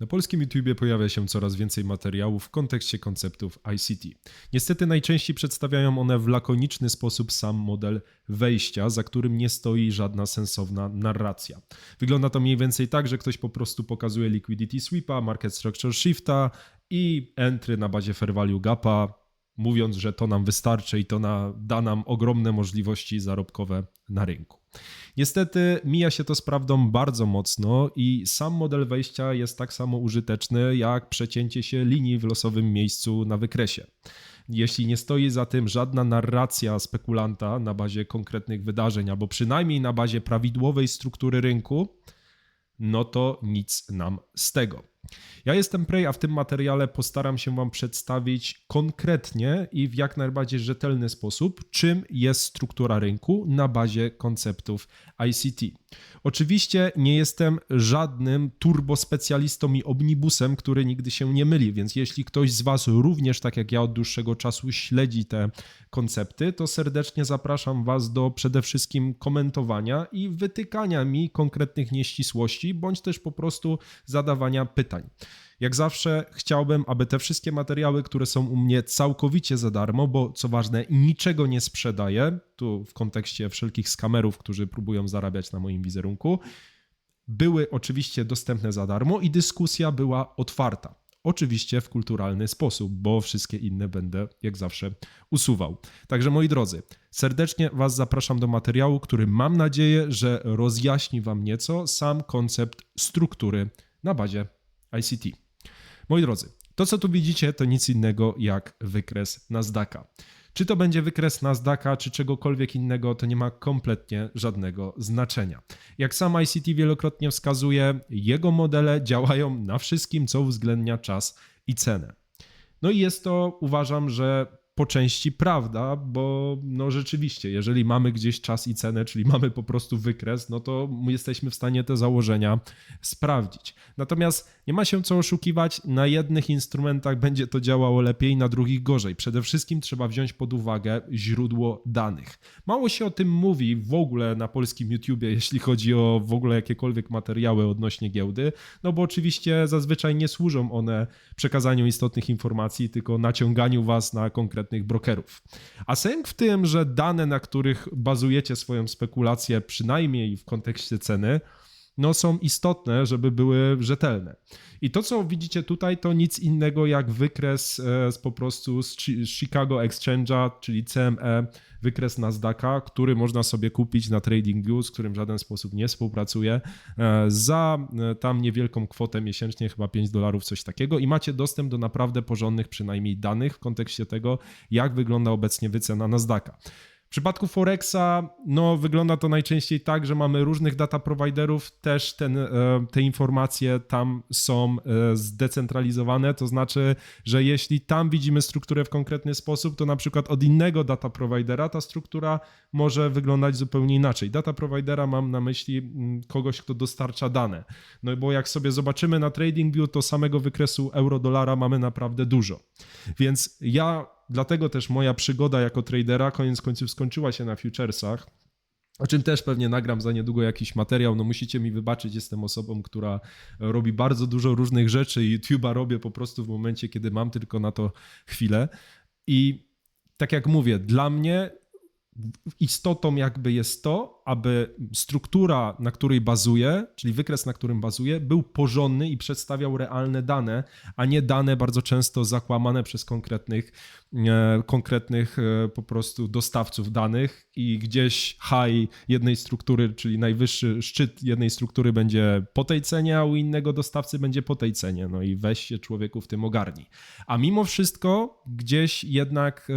Na polskim YouTubie pojawia się coraz więcej materiałów w kontekście konceptów ICT. Niestety najczęściej przedstawiają one w lakoniczny sposób sam model wejścia, za którym nie stoi żadna sensowna narracja. Wygląda to mniej więcej tak, że ktoś po prostu pokazuje liquidity sweepa, market structure shifta i entry na bazie fair value gapa, mówiąc, że to nam wystarczy i to na, da nam ogromne możliwości zarobkowe na rynku. Niestety mija się to z prawdą bardzo mocno i sam model wejścia jest tak samo użyteczny jak przecięcie się linii w losowym miejscu na wykresie. Jeśli nie stoi za tym żadna narracja spekulanta na bazie konkretnych wydarzeń, albo przynajmniej na bazie prawidłowej struktury rynku, no to nic nam z tego. Ja jestem Prey, a w tym materiale postaram się Wam przedstawić konkretnie i w jak najbardziej rzetelny sposób, czym jest struktura rynku na bazie konceptów ICT. Oczywiście nie jestem żadnym turbospecjalistą i omnibusem, który nigdy się nie myli, więc jeśli ktoś z Was również, tak jak ja, od dłuższego czasu śledzi te koncepty, to serdecznie zapraszam Was do przede wszystkim komentowania i wytykania mi konkretnych nieścisłości, bądź też po prostu zadawania pytań. Jak zawsze chciałbym, aby te wszystkie materiały, które są u mnie całkowicie za darmo, bo co ważne, niczego nie sprzedaję, tu w kontekście wszelkich skamerów, którzy próbują zarabiać na moim wizerunku, były oczywiście dostępne za darmo i dyskusja była otwarta. Oczywiście w kulturalny sposób, bo wszystkie inne będę jak zawsze usuwał. Także moi drodzy, serdecznie Was zapraszam do materiału, który mam nadzieję, że rozjaśni Wam nieco sam koncept struktury na bazie ICT. Moi drodzy, to co tu widzicie to nic innego jak wykres Nasdaqa. Czy to będzie wykres Nasdaqa, czy czegokolwiek innego, to nie ma kompletnie żadnego znaczenia. Jak sam ICT wielokrotnie wskazuje, jego modele działają na wszystkim, co uwzględnia czas i cenę. No i jest to, uważam, że po części prawda, bo no rzeczywiście, jeżeli mamy gdzieś czas i cenę, czyli mamy po prostu wykres, no to jesteśmy w stanie te założenia sprawdzić. Natomiast nie ma się co oszukiwać, na jednych instrumentach będzie to działało lepiej, na drugich gorzej. Przede wszystkim trzeba wziąć pod uwagę źródło danych. Mało się o tym mówi w ogóle na polskim YouTubie, jeśli chodzi o w ogóle jakiekolwiek materiały odnośnie giełdy, no bo oczywiście zazwyczaj nie służą one przekazaniu istotnych informacji, tylko naciąganiu was na konkretne konkretnych brokerów. A sęk w tym, że dane, na których bazujecie swoją spekulację, przynajmniej w kontekście ceny, no są istotne, żeby były rzetelne. I to, co widzicie tutaj, to nic innego jak wykres e, z po prostu z Chicago Exchange'a, czyli CME, wykres Nasdaqa, który można sobie kupić na TradingView, z którym w żaden sposób nie współpracuję, e, za e, tam niewielką kwotę miesięcznie, chyba 5 dolarów, coś takiego i macie dostęp do naprawdę porządnych przynajmniej danych w kontekście tego, jak wygląda obecnie wycena Nasdaqa. W przypadku Forexa no, wygląda to najczęściej tak, że mamy różnych data providerów, też ten, e, te informacje tam są e, zdecentralizowane, to znaczy, że jeśli tam widzimy strukturę w konkretny sposób, to na przykład od innego data providera ta struktura może wyglądać zupełnie inaczej. Data providera mam na myśli mm, kogoś, kto dostarcza dane. No bo jak sobie zobaczymy na TradingView, to samego wykresu euro-dolara mamy naprawdę dużo. Więc ja Dlatego też moja przygoda jako tradera koniec końców skończyła się na futuresach. O czym też pewnie nagram za niedługo jakiś materiał. No musicie mi wybaczyć, jestem osobą, która robi bardzo dużo różnych rzeczy i YouTube'a robię po prostu w momencie, kiedy mam tylko na to chwilę. I tak jak mówię, dla mnie istotą jakby jest to, aby struktura, na której bazuje, czyli wykres, na którym bazuje, był porządny i przedstawiał realne dane, a nie dane bardzo często zakłamane przez konkretnych, e, konkretnych e, po prostu dostawców danych i gdzieś high jednej struktury, czyli najwyższy szczyt jednej struktury będzie po tej cenie, a u innego dostawcy będzie po tej cenie. No i weź się człowieku w tym ogarnij. A mimo wszystko gdzieś jednak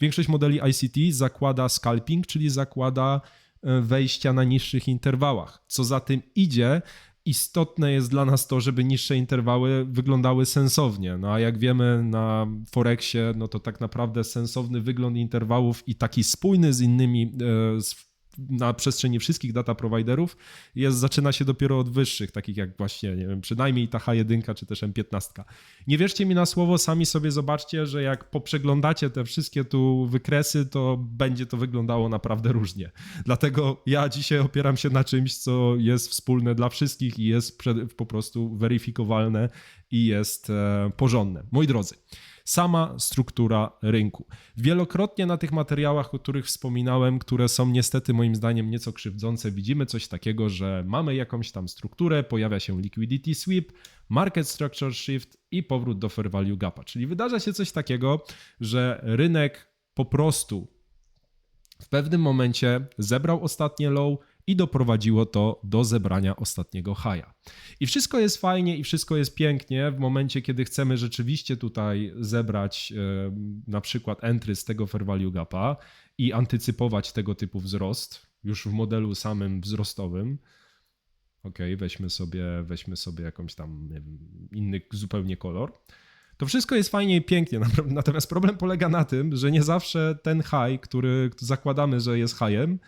większość modeli ICT zakłada scalping, czyli zakłada wejścia na niższych interwałach. Co za tym idzie, istotne jest dla nas to, żeby niższe interwały wyglądały sensownie. No a jak wiemy na Forexie, no to tak naprawdę sensowny wygląd interwałów i taki spójny z innymi, e, z na przestrzeni wszystkich data providerów jest, zaczyna się dopiero od wyższych, takich jak właśnie, nie wiem, przynajmniej ta H1 czy też M15. Nie wierzcie mi na słowo, sami sobie zobaczcie, że jak poprzeglądacie te wszystkie tu wykresy, to będzie to wyglądało naprawdę różnie. Dlatego ja dzisiaj opieram się na czymś, co jest wspólne dla wszystkich i jest po prostu weryfikowalne i jest e, porządne. Moi drodzy, sama struktura rynku. Wielokrotnie na tych materiałach, o których wspominałem, które są niestety moim zdaniem nieco krzywdzące, widzimy coś takiego, że mamy jakąś tam strukturę, pojawia się liquidity sweep, market structure shift i powrót do fair value gapa. Czyli wydarza się coś takiego, że rynek po prostu w pewnym momencie zebrał ostatnie low, i doprowadziło to do zebrania ostatniego haja. I wszystko jest fajnie i wszystko jest pięknie w momencie, kiedy chcemy rzeczywiście tutaj zebrać e, na przykład entry z tego fair value gapa i antycypować tego typu wzrost już w modelu samym wzrostowym. Ok, weźmy sobie, weźmy sobie jakąś tam wiem, inny zupełnie kolor. To wszystko jest fajnie i pięknie, natomiast problem polega na tym, że nie zawsze ten high, który zakładamy, że jest highem,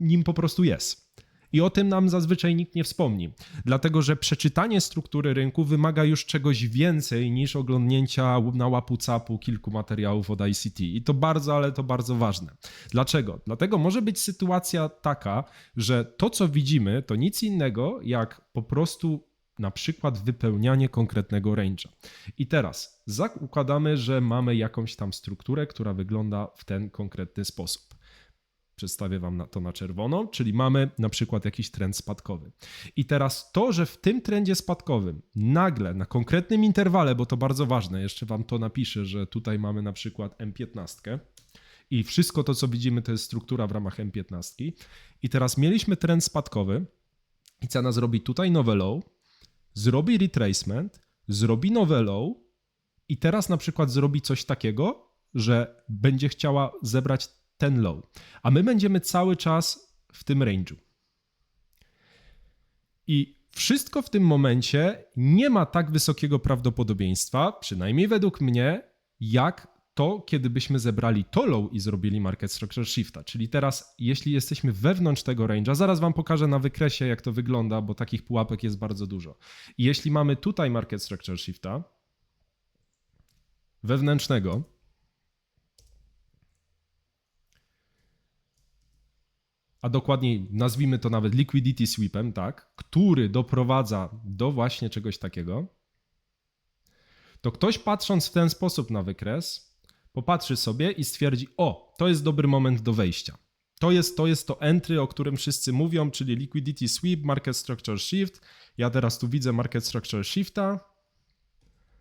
nim po prostu jest. I o tym nam zazwyczaj nikt nie wspomni, dlatego że przeczytanie struktury rynku wymaga już czegoś więcej niż oglądnięcia na łapu capu kilku materiałów od ICT. I to bardzo, ale to bardzo ważne. Dlaczego? Dlatego może być sytuacja taka, że to, co widzimy, to nic innego jak po prostu na przykład wypełnianie konkretnego range'a. I teraz zakładamy, że mamy jakąś tam strukturę, która wygląda w ten konkretny sposób. Przedstawię Wam to na czerwono, czyli mamy na przykład jakiś trend spadkowy. I teraz to, że w tym trendzie spadkowym nagle na konkretnym interwale, bo to bardzo ważne, jeszcze Wam to napiszę, że tutaj mamy na przykład M15 i wszystko to, co widzimy, to jest struktura w ramach M15. I teraz mieliśmy trend spadkowy i cena zrobi tutaj nowe low, zrobi retracement, zrobi nowe low i teraz na przykład zrobi coś takiego, że będzie chciała zebrać ten low. A my będziemy cały czas w tym range'u. I wszystko w tym momencie nie ma tak wysokiego prawdopodobieństwa, przynajmniej według mnie, jak to, kiedy byśmy zebrali to low i zrobili market structure shifta. Czyli teraz, jeśli jesteśmy wewnątrz tego range'a, zaraz Wam pokażę na wykresie, jak to wygląda, bo takich pułapek jest bardzo dużo. I jeśli mamy tutaj market structure shifta wewnętrznego, a dokładniej nazwijmy to nawet liquidity sweepem, tak, który doprowadza do właśnie czegoś takiego, to ktoś patrząc w ten sposób na wykres, popatrzy sobie i stwierdzi: O, to jest dobry moment do wejścia. To jest, to jest to entry, o którym wszyscy mówią, czyli liquidity sweep, market structure shift. Ja teraz tu widzę market structure shifta,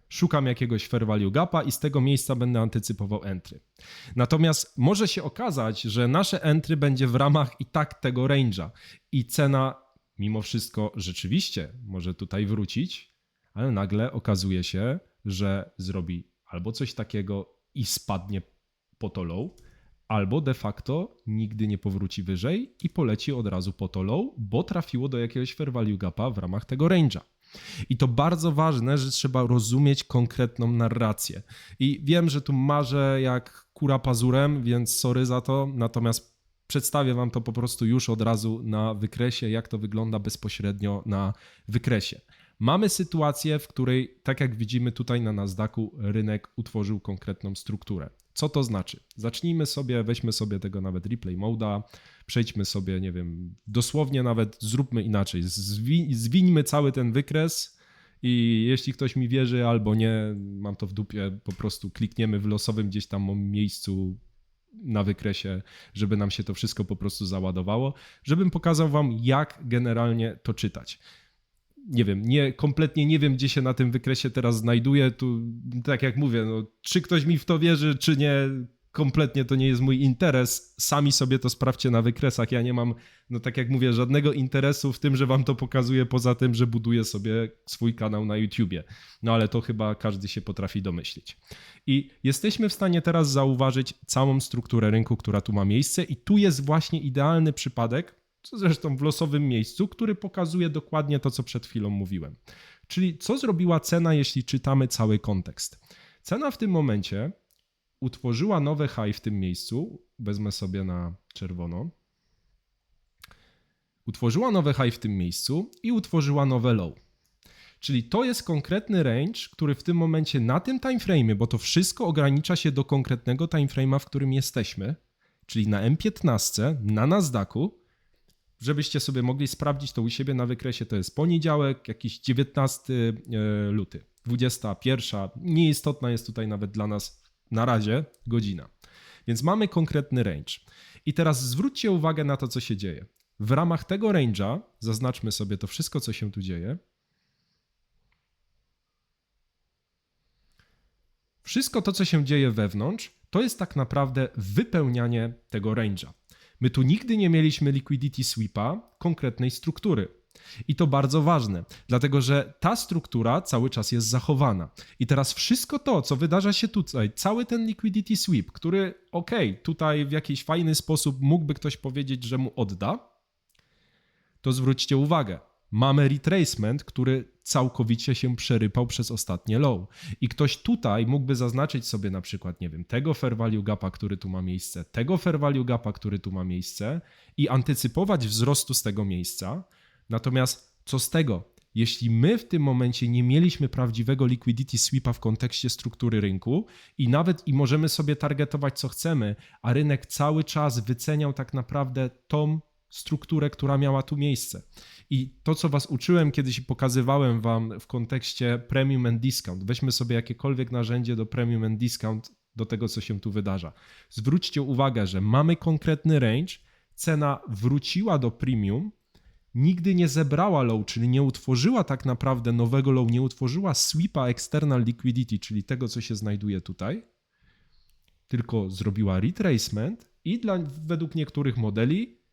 szukam jakiegoś fair value gapa i z tego miejsca będę antycypował entry. Natomiast może się okazać, że nasze entry będzie w ramach i tak tego range'a i cena mimo wszystko rzeczywiście może tutaj wrócić, ale nagle okazuje się, że zrobi albo coś takiego i spadnie po to low, albo de facto nigdy nie powróci wyżej i poleci od razu po to low, bo trafiło do jakiegoś fair value gapa w ramach tego range'a. I to bardzo ważne, że trzeba rozumieć konkretną narrację. I wiem, że tu marzę jak kura pazurem, więc sorry za to, natomiast przedstawię Wam to po prostu już od razu na wykresie, jak to wygląda bezpośrednio na wykresie. Mamy sytuację, w której, tak jak widzimy tutaj na Nasdaqu, rynek utworzył konkretną strukturę. Co to znaczy? Zacznijmy sobie, weźmy sobie tego nawet replay moda, przejdźmy sobie, nie wiem, dosłownie nawet zróbmy inaczej. Zwi, zwińmy cały ten wykres i jeśli ktoś mi wierzy albo nie, mam to w dupie, po prostu klikniemy w losowym gdzieś tam miejscu na wykresie, żeby nam się to wszystko po prostu załadowało, żebym pokazał wam, jak generalnie to czytać nie wiem, nie, kompletnie nie wiem, gdzie się na tym wykresie teraz znajduję. Tu, tak jak mówię, no, czy ktoś mi w to wierzy, czy nie, kompletnie to nie jest mój interes. Sami sobie to sprawdźcie na wykresach. Ja nie mam, no tak jak mówię, żadnego interesu w tym, że wam to pokazuję, poza tym, że buduję sobie swój kanał na YouTubie. No ale to chyba każdy się potrafi domyślić. I jesteśmy w stanie teraz zauważyć całą strukturę rynku, która tu ma miejsce, i tu jest właśnie idealny przypadek zresztą w losowym miejscu, który pokazuje dokładnie to, co przed chwilą mówiłem. Czyli co zrobiła cena, jeśli czytamy cały kontekst? Cena w tym momencie utworzyła nowe high w tym miejscu, wezmę sobie na czerwono. utworzyła nowe high w tym miejscu i utworzyła nowe low. Czyli to jest konkretny range, który w tym momencie na tym timeframe, bo to wszystko ogranicza się do konkretnego timeframe'a, w którym jesteśmy, czyli na M15, na Nasdaqu, żebyście sobie mogli sprawdzić to u siebie na wykresie, to jest poniedziałek, jakiś 19 e, luty, 21. Nieistotna jest tutaj nawet dla nas na razie godzina. Więc mamy konkretny range. I teraz zwróćcie uwagę na to, co się dzieje. W ramach tego range'a, zaznaczmy sobie to wszystko, co się tu dzieje. Wszystko to, co się dzieje wewnątrz, to jest tak naprawdę wypełnianie tego range'a. My tu nigdy nie mieliśmy liquidity sweepa konkretnej struktury. I to bardzo ważne, dlatego że ta struktura cały czas jest zachowana. I teraz wszystko to, co wydarza się tutaj, cały ten liquidity sweep, który, ok, tutaj w jakiś fajny sposób mógłby ktoś powiedzieć, że mu odda, to zwróćcie uwagę, mamy retracement, który całkowicie się przerypał przez ostatnie low. I ktoś tutaj mógłby zaznaczyć sobie na przykład, nie wiem, tego fair value gapa, który tu ma miejsce, tego fair value gapa, który tu ma miejsce i antycypować wzrostu z tego miejsca. Natomiast co z tego? Jeśli my w tym momencie nie mieliśmy prawdziwego liquidity sweepa w kontekście struktury rynku i nawet i możemy sobie targetować co chcemy, a rynek cały czas wyceniał tak naprawdę tą strukturę, która miała tu miejsce. I to, co Was uczyłem kiedyś i pokazywałem Wam w kontekście premium and discount, weźmy sobie jakiekolwiek narzędzie do premium and discount do tego, co się tu wydarza. Zwróćcie uwagę, że mamy konkretny range, cena wróciła do premium, nigdy nie zebrała low, czyli nie utworzyła tak naprawdę nowego low, nie utworzyła sweepa external liquidity, czyli tego, co się znajduje tutaj, tylko zrobiła retracement i dla, według niektórych modeli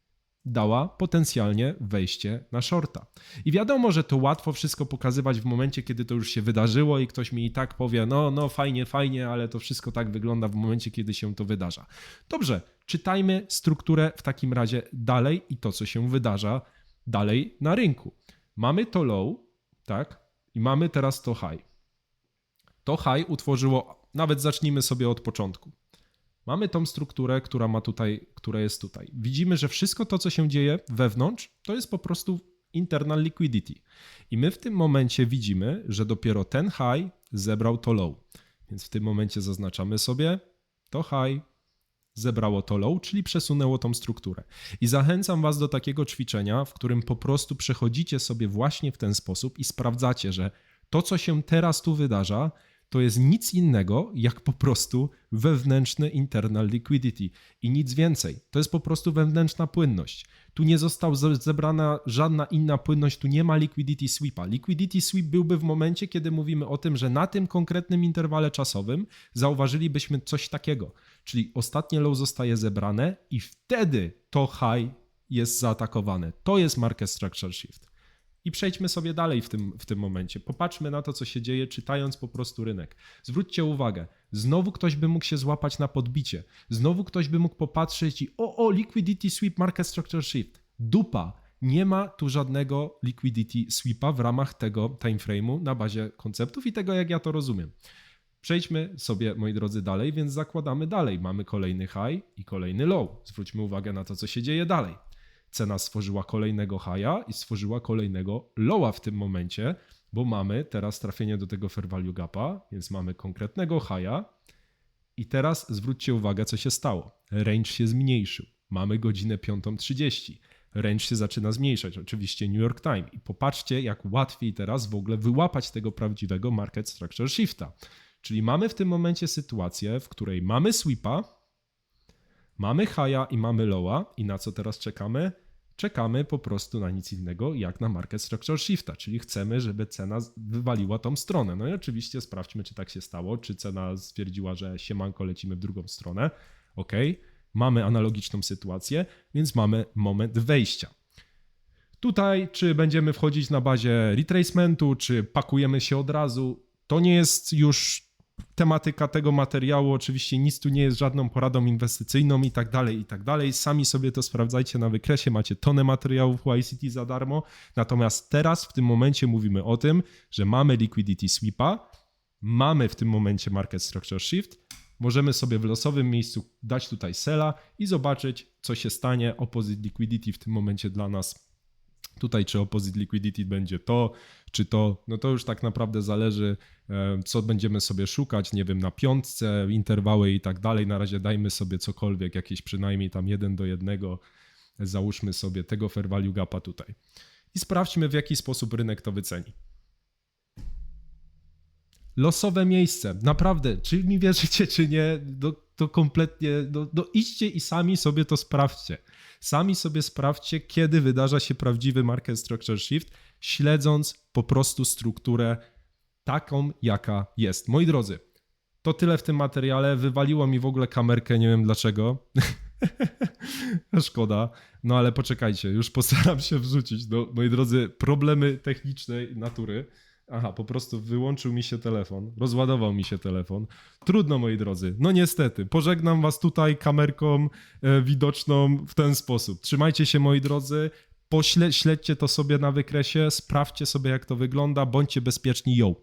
dała potencjalnie wejście na shorta. I wiadomo, że to łatwo wszystko pokazywać w momencie, kiedy to już się wydarzyło i ktoś mi i tak powie, no, no fajnie, fajnie, ale to wszystko tak wygląda w momencie, kiedy się to wydarza. Dobrze, czytajmy strukturę w takim razie dalej i to, co się wydarza dalej na rynku. Mamy to low, tak, i mamy teraz to high. To high utworzyło, nawet zacznijmy sobie od początku. Mamy tą strukturę, która ma tutaj, która jest tutaj. Widzimy, że wszystko to, co się dzieje wewnątrz, to jest po prostu internal liquidity. I my w tym momencie widzimy, że dopiero ten high zebrał to low. Więc w tym momencie zaznaczamy sobie to high zebrało to low, czyli przesunęło tą strukturę. I zachęcam Was do takiego ćwiczenia, w którym po prostu przechodzicie sobie właśnie w ten sposób i sprawdzacie, że to, co się teraz tu wydarza, to jest nic innego jak po prostu wewnętrzny internal liquidity i nic więcej. To jest po prostu wewnętrzna płynność. Tu nie została zebrana żadna inna płynność, tu nie ma liquidity sweepa. Liquidity sweep byłby w momencie, kiedy mówimy o tym, że na tym konkretnym interwale czasowym zauważylibyśmy coś takiego, czyli ostatnie low zostaje zebrane i wtedy to high jest zaatakowane. To jest market structure shift. I przejdźmy sobie dalej w tym, w tym momencie. Popatrzmy na to, co się dzieje, czytając po prostu rynek. Zwróćcie uwagę, znowu ktoś by mógł się złapać na podbicie. Znowu ktoś by mógł popatrzeć i o, o, liquidity sweep, market structure shift. Dupa. Nie ma tu żadnego liquidity sweepa w ramach tego timeframe'u na bazie konceptów i tego, jak ja to rozumiem. Przejdźmy sobie, moi drodzy, dalej, więc zakładamy dalej. Mamy kolejny high i kolejny low. Zwróćmy uwagę na to, co się dzieje dalej cena stworzyła kolejnego haja i stworzyła kolejnego lowa w tym momencie, bo mamy teraz trafienie do tego fair value gapa, więc mamy konkretnego haja i teraz zwróćcie uwagę, co się stało. Range się zmniejszył. Mamy godzinę 5.30. Range się zaczyna zmniejszać, oczywiście New York Time. I popatrzcie, jak łatwiej teraz w ogóle wyłapać tego prawdziwego market structure shifta. Czyli mamy w tym momencie sytuację, w której mamy sweepa, mamy haja i mamy lowa i na co teraz czekamy? czekamy po prostu na nic innego jak na market structure shifta, czyli chcemy, żeby cena wywaliła tą stronę. No i oczywiście sprawdźmy, czy tak się stało, czy cena stwierdziła, że siemanko lecimy w drugą stronę. Ok, mamy analogiczną sytuację, więc mamy moment wejścia. Tutaj, czy będziemy wchodzić na bazie retracementu, czy pakujemy się od razu, to nie jest już tematyka tego materiału. Oczywiście nic tu nie jest żadną poradą inwestycyjną i tak dalej, i tak dalej. Sami sobie to sprawdzajcie na wykresie, macie tonę materiałów YCT za darmo. Natomiast teraz, w tym momencie mówimy o tym, że mamy liquidity sweepa, mamy w tym momencie market structure shift, możemy sobie w losowym miejscu dać tutaj sela i zobaczyć, co się stanie. Opposite liquidity w tym momencie dla nas Tutaj czy opposite liquidity będzie to, czy to, no to już tak naprawdę zależy, e, co będziemy sobie szukać, nie wiem, na piątce, interwały i tak dalej. Na razie dajmy sobie cokolwiek, jakieś przynajmniej tam jeden do jednego, załóżmy sobie tego fair value gapa tutaj. I sprawdźmy, w jaki sposób rynek to wyceni. Losowe miejsce, naprawdę, czy mi wierzycie, czy nie, to, to kompletnie, no, no idźcie i sami sobie to sprawdźcie. Sami sobie sprawdźcie, kiedy wydarza się prawdziwy market structure shift, śledząc po prostu strukturę taką, jaka jest. Moi drodzy, to tyle w tym materiale. Wywaliło mi w ogóle kamerkę, nie wiem dlaczego. Szkoda. No ale poczekajcie, już postaram się wrzucić. No, moi drodzy, problemy technicznej natury. Aha, po prostu wyłączył mi się telefon, rozładował mi się telefon. Trudno, moi drodzy. No niestety, pożegnam was tutaj kamerką e, widoczną w ten sposób. Trzymajcie się, moi drodzy. Pośle, śledźcie to sobie na wykresie, sprawdźcie sobie, jak to wygląda, bądźcie bezpieczni, yo.